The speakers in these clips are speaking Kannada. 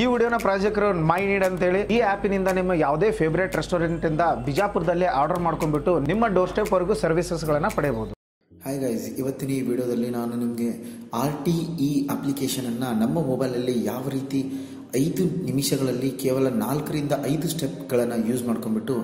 ಈ ವಿಡಿಯೋನ ಪ್ರಾಜೆಕ್ಟರು ಮೈ ನೀಡ್ ಅಂತೇಳಿ ಈ ಆ್ಯಪಿನಿಂದ ನಿಮ್ಮ ಯಾವುದೇ ಫೇವ್ರೇಟ್ ರೆಸ್ಟೋರೆಂಟಿಂದ ಬಿಜಾಪುರದಲ್ಲಿ ಆರ್ಡರ್ ಮಾಡ್ಕೊಂಡ್ಬಿಟ್ಟು ನಿಮ್ಮ ಡೋರ್ ಸ್ಟೆಪ್ವರೆಗೂ ಸರ್ವಿಸಸ್ಗಳನ್ನು ಪಡೆಯಬಹುದು. ಹಾಯ್ ಗೈಸ್ ಇವತ್ತಿನ ಈ ವಿಡಿಯೋದಲ್ಲಿ ನಾನು ನಿಮಗೆ ಆರ್ ಟಿ ಇ ಅಪ್ಲಿಕೇಶನನ್ನು ನಮ್ಮ ಮೊಬೈಲಲ್ಲಿ ಯಾವ ರೀತಿ ಐದು ನಿಮಿಷಗಳಲ್ಲಿ ಕೇವಲ ನಾಲ್ಕರಿಂದ ಐದು ಸ್ಟೆಪ್ಗಳನ್ನು ಯೂಸ್ ಮಾಡ್ಕೊಂಡ್ಬಿಟ್ಟು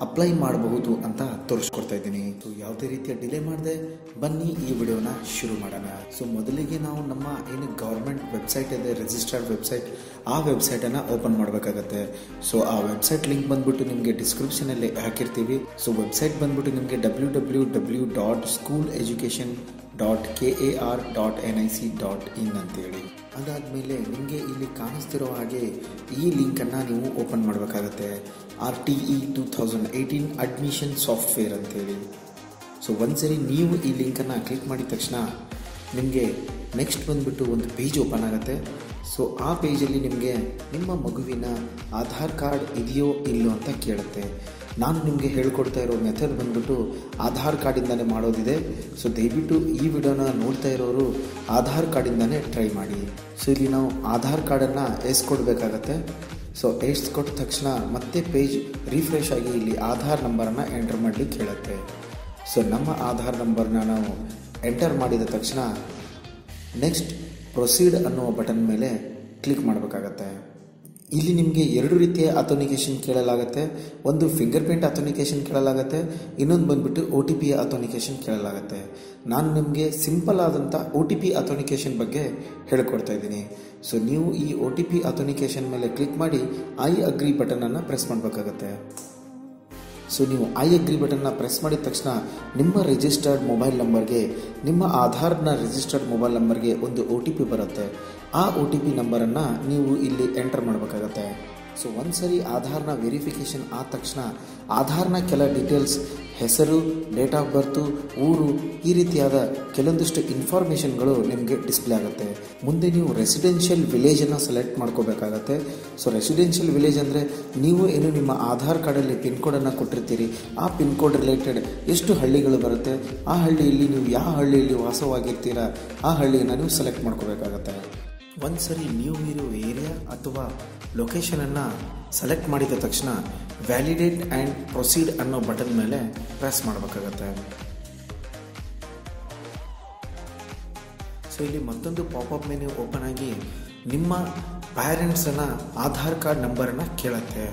ಅಪ್ಲೈ ಮಾಡಬಹುದು ಅಂತ ತೋರಿಸ್ಕೊಡ್ತಾ ಇದ್ದೀನಿ. ಸೊ ಯಾವುದೇ ರೀತಿಯ ಡಿಲೇ ಮಾಡದೆ ಬನ್ನಿ ಈ ವಿಡಿಯೋನ ಶುರು ಮಾಡೋಣ. ಸೊ, ಮೊದಲಿಗೆ ನಾವು ನಮ್ಮ ಏನು ಗೌರ್ಮೆಂಟ್ ವೆಬ್ಸೈಟ್ ಇದೆ, ರಿಜಿಸ್ಟರ್ಡ್ ವೆಬ್ಸೈಟ್, ಆ ವೆಬ್ಸೈಟನ್ನು ಓಪನ್ ಮಾಡಬೇಕಾಗತ್ತೆ. ಸೊ, ಆ ವೆಬ್ಸೈಟ್ ಲಿಂಕ್ ಬಂದ್ಬಿಟ್ಟು ನಿಮಗೆ ಡಿಸ್ಕ್ರಿಪ್ಷನಲ್ಲಿ ಹಾಕಿರ್ತೀವಿ. ಸೊ, ವೆಬ್ಸೈಟ್ ಬಂದ್ಬಿಟ್ಟು ನಿಮಗೆ W W W dot school education dot K A R dot N I C dot in ಅಂತೇಳಿ. ಅದಾದಮೇಲೆ ನಿಮಗೆ ಇಲ್ಲಿ ಕಾಣಿಸ್ತಿರೋ ಹಾಗೆ ಈ ಲಿಂಕನ್ನು ನೀವು ಓಪನ್ ಮಾಡಬೇಕಾಗತ್ತೆ. R T E two thousand eighteen admission software ಅಂತೇಳಿ. ಸೊ ಒಂದ್ಸರಿ ನೀವು ಈ ಲಿಂಕನ್ನು ಕ್ಲಿಕ್ ಮಾಡಿದ ತಕ್ಷಣ ನಿಮಗೆ ನೆಕ್ಸ್ಟ್ ಬಂದುಬಿಟ್ಟು ಒಂದು ಪೇಜ್ ಓಪನ್ ಆಗುತ್ತೆ. ಸೊ ಆ ಪೇಜಲ್ಲಿ ನಿಮಗೆ ನಿಮ್ಮ ಮಗುವಿನ ಆಧಾರ್ ಕಾರ್ಡ್ ಇದೆಯೋ ಇಲ್ಲೋ ಅಂತ ಕೇಳುತ್ತೆ. ನಾನು ನಿಮಗೆ ಹೇಳ್ಕೊಡ್ತಾ ಇರೋ ಮೆಥಡ್ ಬಂದ್ಬಿಟ್ಟು ಆಧಾರ್ ಕಾರ್ಡಿಂದಲೇ ಮಾಡೋದಿದೆ. ಸೊ ದಯವಿಟ್ಟು ಈ ವಿಡಿಯೋನ ನೋಡ್ತಾ ಇರೋರು ಆಧಾರ್ ಕಾರ್ಡಿಂದಲೇ ಟ್ರೈ ಮಾಡಿ. ಸೊ ಇಲ್ಲಿ ನಾವು ಆಧಾರ್ ಕಾರ್ಡನ್ನು ಎಸ್ಕೊಡ್ಬೇಕಾಗತ್ತೆ ಸೊ ಕೊಟ್ಟ ತಕ್ಷಣ ಮತ್ತೆ ಪೇಜ್ ರಿಫ್ರೆಶ್ ಆಗಿ ಇಲ್ಲಿ ಆಧಾರ್ ನಂಬರನ್ನು ಎಂಟರ್ ಮಾಡಲಿಕ್ಕೆ ಹೇಳುತ್ತೆ. ಸೊ ನಮ್ಮ ಆಧಾರ್ ನಂಬರ್ನ ನಾವು ಎಂಟರ್ ಮಾಡಿದ ತಕ್ಷಣ ನೆಕ್ಸ್ಟ್ ಪ್ರೊಸೀಡ್ ಅನ್ನುವ ಬಟನ್ ಮೇಲೆ ಕ್ಲಿಕ್ ಮಾಡಬೇಕಾಗತ್ತೆ. ಇಲ್ಲಿ ನಿಮಗೆ ಎರಡು ರೀತಿಯ ಅಥೋನಿಕೇಶನ್ ಕೇಳಲಾಗುತ್ತೆ. ಒಂದು ಫಿಂಗರ್ ಪ್ರಿಂಟ್ ಅಥೋನಿಕೇಶನ್ ಕೇಳಲಾಗುತ್ತೆ, ಇನ್ನೊಂದು ಬಂದ್ಬಿಟ್ಟು ಒ ಟಿ ಪಿ ಅಥೋನಿಕೇಶನ್ ಕೇಳಲಾಗುತ್ತೆ. ನಾನು ನಿಮಗೆ ಸಿಂಪಲ್ ಆದಂಥ ಒ ಟಿ ಪಿ ಅಥೋನಿಕೇಶನ್ ಬಗ್ಗೆ ಹೇಳ್ಕೊಡ್ತಾ ಇದ್ದೀನಿ. ಸೊ ನೀವು ಈ ಒ ಟಿ ಪಿ ಅಥೋನಿಕೇಶನ್ ಮೇಲೆ ಕ್ಲಿಕ್ ಮಾಡಿ ಐ ಅಗ್ರಿ ಬಟನನ್ನು ಪ್ರೆಸ್ ಮಾಡಬೇಕಾಗತ್ತೆ. ಸೊ ನೀವು ಐ ಅಗ್ರಿ ಬಟನ್ನ ಪ್ರೆಸ್ ಮಾಡಿದ ತಕ್ಷಣ ನಿಮ್ಮ ರಿಜಿಸ್ಟರ್ಡ್ ಮೊಬೈಲ್ ನಂಬರ್ಗೆ ನಿಮ್ಮ ಆಧಾರ್ನ ರಿಜಿಸ್ಟರ್ಡ್ ಮೊಬೈಲ್ ನಂಬರ್ಗೆ ಒಂದು ಒ ಟಿ ಪಿ ಬರುತ್ತೆ. ಆ ಒ ಟಿ ಪಿ ನಂಬರನ್ನು ನೀವು ಇಲ್ಲಿ ಎಂಟರ್ ಮಾಡಬೇಕಾಗತ್ತೆ. ಸೊ ಒಂದು ಸರಿ ಆಧಾರ್ನ ವೆರಿಫಿಕೇಷನ್ ಆದ ತಕ್ಷಣ ಆಧಾರ್ನ ಕೆಲ ಡೀಟೇಲ್ಸ್ ಹೆಸರು ಡೇಟ್ ಆಫ್ ಬರ್ತು ಊರು ಈ ರೀತಿಯಾದ ಕೆಲವೊಂದಿಷ್ಟು ಇನ್ಫಾರ್ಮೇಷನ್ಗಳು ನಿಮಗೆ ಡಿಸ್ಪ್ಲೇ ಆಗುತ್ತೆ ಮುಂದೆ ನೀವು ರೆಸಿಡೆನ್ಷಿಯಲ್ ವಿಲೇಜನ್ನು ಸೆಲೆಕ್ಟ್ ಮಾಡ್ಕೋಬೇಕಾಗತ್ತೆ ಸೊ ರೆಸಿಡೆನ್ಷಿಯಲ್ ವಿಲೇಜ್ ಅಂದರೆ ನೀವು ಏನು ನಿಮ್ಮ ಆಧಾರ್ ಕಾರ್ಡಲ್ಲಿ ಪಿನ್ ಕೋಡನ್ನು ಕೊಟ್ಟಿರ್ತೀರಿ ಆ ಪಿನ್ ಕೋಡ್ ರಿಲೇಟೆಡ್ ಎಷ್ಟು ಹಳ್ಳಿಗಳು ಬರುತ್ತೆ ಆ ಹಳ್ಳಿಯಲ್ಲಿ ನೀವು ಯಾವ ಹಳ್ಳಿಯಲ್ಲಿ ವಾಸವಾಗಿರ್ತೀರಾ ಆ ಹಳ್ಳಿಯನ್ನು ನೀವು ಸೆಲೆಕ್ಟ್ ಮಾಡ್ಕೋಬೇಕಾಗತ್ತೆ ಒಂದು ಸರಿ ನೀವು ಇರೋ ಏರಿಯಾ ಅಥವಾ ಲೊಕೇಶನನ್ನು ಸೆಲೆಕ್ಟ್ ಮಾಡಿದ ತಕ್ಷಣ ವ್ಯಾಲಿಡೇಟ್ ಆ್ಯಂಡ್ ಪ್ರೊಸೀಡ್ ಅನ್ನೋ ಬಟನ್ ಮೇಲೆ ಪ್ರೆಸ್ ಮಾಡಬೇಕಾಗತ್ತೆ. ಸೊ ಇಲ್ಲಿ ಮತ್ತೊಂದು ಪಾಪಪ್ ಮೆನ್ಯೂ ಓಪನ್ ಆಗಿ ನಿಮ್ಮ ಪ್ಯಾರೆಂಟ್ಸನ್ನು ಆಧಾರ್ ಕಾರ್ಡ್ ನಂಬರನ್ನು ಕೇಳುತ್ತೆ.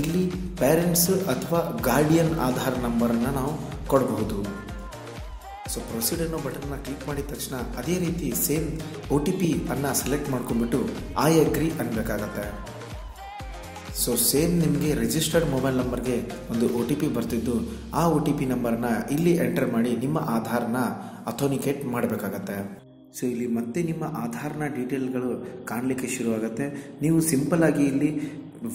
ಇಲ್ಲಿ ಪ್ಯಾರೆಂಟ್ಸ್ ಅಥವಾ ಗಾರ್ಡಿಯನ್ ಆಧಾರ್ ನಂಬರನ್ನು ನಾವು ಕೊಡಬಹುದು. ಸೊ ಪ್ರೊಸೀಡ್ ಅನ್ನೋ ಬಟನ್ನ ಕ್ಲಿಕ್ ಮಾಡಿದ ತಕ್ಷಣ ಅದೇ ರೀತಿ ಸೇಮ್ ಒ ಟಿ ಪಿ ಅನ್ನು ಸೆಲೆಕ್ಟ್ ಮಾಡ್ಕೊಂಡ್ಬಿಟ್ಟು ಐ ಅಗ್ರಿ ಅನ್ಬೇಕಾಗತ್ತೆ. ಸೊ ಸೇಮ್ ನಿಮಗೆ ರಿಜಿಸ್ಟರ್ಡ್ ಮೊಬೈಲ್ ನಂಬರ್ಗೆ ಒಂದು ಒ ಟಿ ಪಿ ಬರ್ತಿದ್ದು, ಆ ಒ ಟಿ ಪಿ ನಂಬರ್ನ ಇಲ್ಲಿ ಎಂಟರ್ ಮಾಡಿ ನಿಮ್ಮ ಆಧಾರ್ನ ಅಥೋನಿಕೇಟ್ ಮಾಡಬೇಕಾಗತ್ತೆ. ಸೊ ಇಲ್ಲಿ ಮತ್ತೆ ನಿಮ್ಮ ಆಧಾರ್ನ ಡೀಟೇಲ್ಗಳು ಕಾಣಲಿಕ್ಕೆ ಶುರುವಾಗುತ್ತೆ ನೀವು ಸಿಂಪಲ್ ಆಗಿ ಇಲ್ಲಿ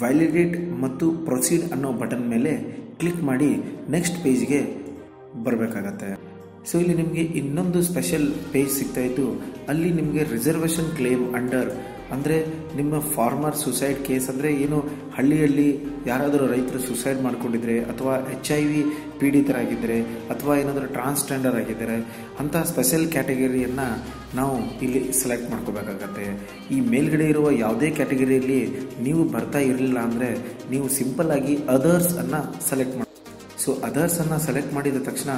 ವ್ಯಾಲಿಡೇಟ್ ಮತ್ತು ಪ್ರೊಸೀಡ್ ಅನ್ನೋ ಬಟನ್ ಮೇಲೆ ಕ್ಲಿಕ್ ಮಾಡಿ ನೆಕ್ಸ್ಟ್ ಪೇಜ್ಗೆ ಬರಬೇಕಾಗತ್ತೆ. ಸೊ ಇಲ್ಲಿ ನಿಮಗೆ ಇನ್ನೊಂದು ಸ್ಪೆಷಲ್ ಪೇಜ್ ಸಿಗ್ತಾ ಇತ್ತು. ಅಲ್ಲಿ ನಿಮಗೆ ರಿಸರ್ವೇಷನ್ ಕ್ಲೇಮ್ ಅಂಡರ್ ಅಂದರೆ ನಿಮ್ಮ ಫಾರ್ಮರ್ ಸುಸೈಡ್ ಕೇಸ್ ಅಂದರೆ ಏನು ಹಳ್ಳಿಯಲ್ಲಿ ಯಾರಾದರೂ ರೈತರು ಸುಸೈಡ್ ಮಾಡ್ಕೊಂಡಿದ್ರೆ ಅಥವಾ ಎಚ್ ಐ ವಿ ಪೀಡಿತರಾಗಿದ್ದರೆ ಅಥವಾ ಏನಾದರೂ ಟ್ರಾನ್ಸ್ಜೆಂಡರ್ ಆಗಿದ್ದರೆ ಅಂಥ ಸ್ಪೆಷಲ್ ಕ್ಯಾಟಗರಿಯನ್ನು ನಾವು ಇಲ್ಲಿ ಸೆಲೆಕ್ಟ್ ಮಾಡ್ಕೋಬೇಕಾಗತ್ತೆ. ಈ ಮೇಲ್ಗಡೆ ಇರುವ ಯಾವುದೇ ಕ್ಯಾಟಗರಿಯಲ್ಲಿ ನೀವು ಬರ್ತಾ ಇರಲಿಲ್ಲ ಅಂದರೆ ನೀವು ಸಿಂಪಲ್ ಆಗಿ ಅದರ್ಸ್ ಅನ್ನು ಸೆಲೆಕ್ಟ್ ಮಾಡಿ ಸೊ ಅದರ್ಸನ್ನು ಸೆಲೆಕ್ಟ್ ಮಾಡಿದ ತಕ್ಷಣ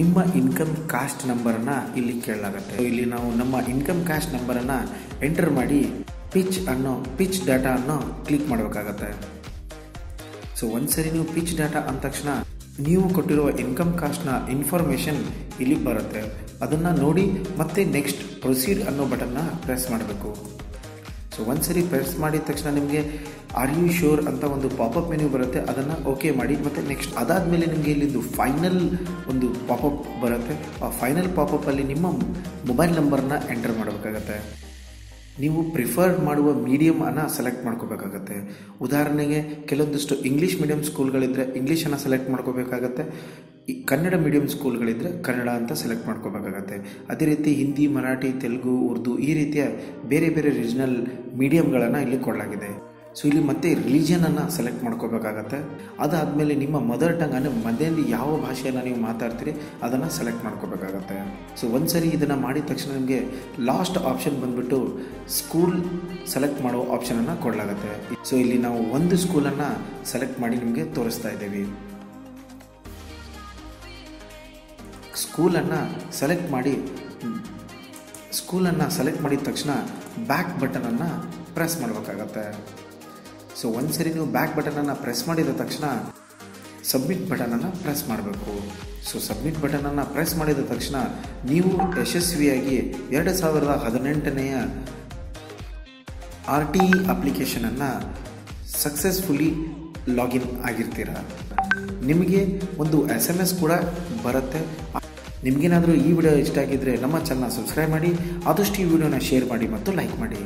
ನಿಮ್ಮ ಇನ್ಕಮ್ ಕಾಸ್ಟ್ ನಂಬರನ್ನು ಇಲ್ಲಿ ಕೇಳಲಾಗುತ್ತೆ. ಇಲ್ಲಿ ನಾವು ನಮ್ಮ ಇನ್ಕಮ್ ಕಾಸ್ಟ್ ನಂಬರನ್ನು ಎಂಟರ್ ಮಾಡಿ ಪಿಚ್ ಅನ್ನೋ ಪಿಚ್ ಡಾಟಾ ಅನ್ನೋ ಕ್ಲಿಕ್ ಮಾಡಬೇಕಾಗತ್ತೆ. ಸೊ ಒಂದ್ಸರಿ ನೀವು ಪಿಚ್ ಡಾಟಾ ಅಂದ ತಕ್ಷಣ ನೀವು ಕೊಟ್ಟಿರುವ ಇನ್ಕಮ್ ಕಾಸ್ಟ್ನ ಇನ್ಫಾರ್ಮೇಷನ್ ಇಲ್ಲಿ ಬರುತ್ತೆ. ಅದನ್ನು ನೋಡಿ ಮತ್ತೆ ನೆಕ್ಸ್ಟ್ ಪ್ರೊಸೀಡ್ ಅನ್ನೋ ಬಟನ್ನ ಪ್ರೆಸ್ ಮಾಡಬೇಕು. ಸೊ ಒಂದ್ಸರಿ ಪ್ರೆಸ್ ಮಾಡಿದ ತಕ್ಷಣ ನಿಮಗೆ ಆರ್ ಯು ಶೋರ್ ಅಂತ ಒಂದು ಪಾಪಪ್ ಮೆನು ಬರುತ್ತೆ. ಅದನ್ನು ಓಕೆ ಮಾಡಿ. ಮತ್ತು ನೆಕ್ಸ್ಟ್ ಅದಾದಮೇಲೆ ನಿಮಗೆ ಇಲ್ಲಿಂದು ಫೈನಲ್ ಒಂದು ಪಾಪಪ್ ಬರುತ್ತೆ. ಆ ಫೈನಲ್ ಪಾಪಪ್ಪಲ್ಲಿ ನಿಮ್ಮ ಮೊಬೈಲ್ ನಂಬರ್ನ ಎಂಟರ್ ಮಾಡಬೇಕಾಗತ್ತೆ. ನೀವು ಪ್ರಿಫರ್ ಮಾಡುವ ಮೀಡಿಯಮನ್ನು ಸೆಲೆಕ್ಟ್ ಮಾಡ್ಕೋಬೇಕಾಗತ್ತೆ. ಉದಾಹರಣೆಗೆ, ಕೆಲವೊಂದಿಷ್ಟು ಇಂಗ್ಲೀಷ್ ಮೀಡಿಯಮ್ ಸ್ಕೂಲ್ಗಳಿದ್ದರೆ ಇಂಗ್ಲೀಷನ್ನು ಸೆಲೆಕ್ಟ್ ಮಾಡ್ಕೋಬೇಕಾಗತ್ತೆ. ಕನ್ನಡ ಮೀಡಿಯಂ ಸ್ಕೂಲ್ಗಳಿದ್ದರೆ ಕನ್ನಡ ಅಂತ ಸೆಲೆಕ್ಟ್ ಮಾಡ್ಕೋಬೇಕಾಗತ್ತೆ. ಅದೇ ರೀತಿ ಹಿಂದಿ, ಮರಾಠಿ, ತೆಲುಗು, ಉರ್ದು ಈ ರೀತಿಯ ಬೇರೆ ಬೇರೆ ರೀಜನಲ್ ಮೀಡಿಯಮ್ಗಳನ್ನು ಇಲ್ಲಿ ಕೊಡಲಾಗಿದೆ. ಸೊ ಇಲ್ಲಿ ಮತ್ತೆ ರಿಲಿಜನನ್ನು ಸೆಲೆಕ್ಟ್ ಮಾಡ್ಕೋಬೇಕಾಗತ್ತೆ. ಅದಾದಮೇಲೆ ನಿಮ್ಮ ಮದರ್ ಟಂಗ್ ಅಂದರೆ ಮನೆಯಲ್ಲಿ ಯಾವ ಭಾಷೆಯನ್ನು ನೀವು ಮಾತಾಡ್ತೀರಿ, ಅದನ್ನು ಸೆಲೆಕ್ಟ್ ಮಾಡ್ಕೋಬೇಕಾಗತ್ತೆ. ಸೊ ಒಂದ್ಸರಿ ಇದನ್ನು ಮಾಡಿದ ತಕ್ಷಣ ನಿಮಗೆ ಲಾಸ್ಟ್ ಆಪ್ಷನ್ ಬಂದ್ಬಿಟ್ಟು ಸ್ಕೂಲ್ ಸೆಲೆಕ್ಟ್ ಮಾಡೋ ಆಪ್ಷನನ್ನು ಕೊಡಲಾಗತ್ತೆ. ಸೊ ಇಲ್ಲಿ ನಾವು ಒಂದು ಸ್ಕೂಲನ್ನು ಸೆಲೆಕ್ಟ್ ಮಾಡಿ ನಿಮಗೆ ತೋರಿಸ್ತಾ ಇದ್ದೀವಿ. ಸ್ಕೂಲನ್ನು ಸೆಲೆಕ್ಟ್ ಮಾಡಿ ಸ್ಕೂಲನ್ನು ಸೆಲೆಕ್ಟ್ ಮಾಡಿದ ತಕ್ಷಣ ಬ್ಯಾಕ್ ಬಟನನ್ನು ಪ್ರೆಸ್ ಮಾಡಬೇಕಾಗತ್ತೆ. ಸೊ ಒಂದು ಸರಿ ನೀವು ಬ್ಯಾಕ್ ಬಟನನ್ನು ಪ್ರೆಸ್ ಮಾಡಿದ ತಕ್ಷಣ ಸಬ್ಮಿಟ್ ಬಟನನ್ನು ಪ್ರೆಸ್ ಮಾಡಬೇಕು. ಸೊ ಸಬ್ಮಿಟ್ ಬಟನನ್ನು ಪ್ರೆಸ್ ಮಾಡಿದ ತಕ್ಷಣ ನೀವು ಯಶಸ್ವಿಯಾಗಿ ಎರಡು ಸಾವಿರದ ಹದಿನೆಂಟನೆಯ ಆರ್ ಟಿ ಇ ಅಪ್ಲಿಕೇಶನನ್ನು ಸಕ್ಸಸ್ಫುಲಿ ಲಾಗಿನ್ ಆಗಿರ್ತೀರ? ನಿಮಗೆ ಒಂದು ಎಸ್ ಎಂ ಎಸ್ ಕೂಡ ಬರುತ್ತೆ. ನಿಮಗೇನಾದರೂ ಈ ವಿಡಿಯೋ ಇಷ್ಟ ಆಗಿದ್ದರೆ ನಮ್ಮ ಚಾನಲ್ನ ಸಬ್ಸ್ಕ್ರೈಬ್ ಮಾಡಿ, ಆದಷ್ಟು ಈ ವಿಡಿಯೋನ ಶೇರ್ ಮಾಡಿ ಮತ್ತು ಲೈಕ್ ಮಾಡಿ.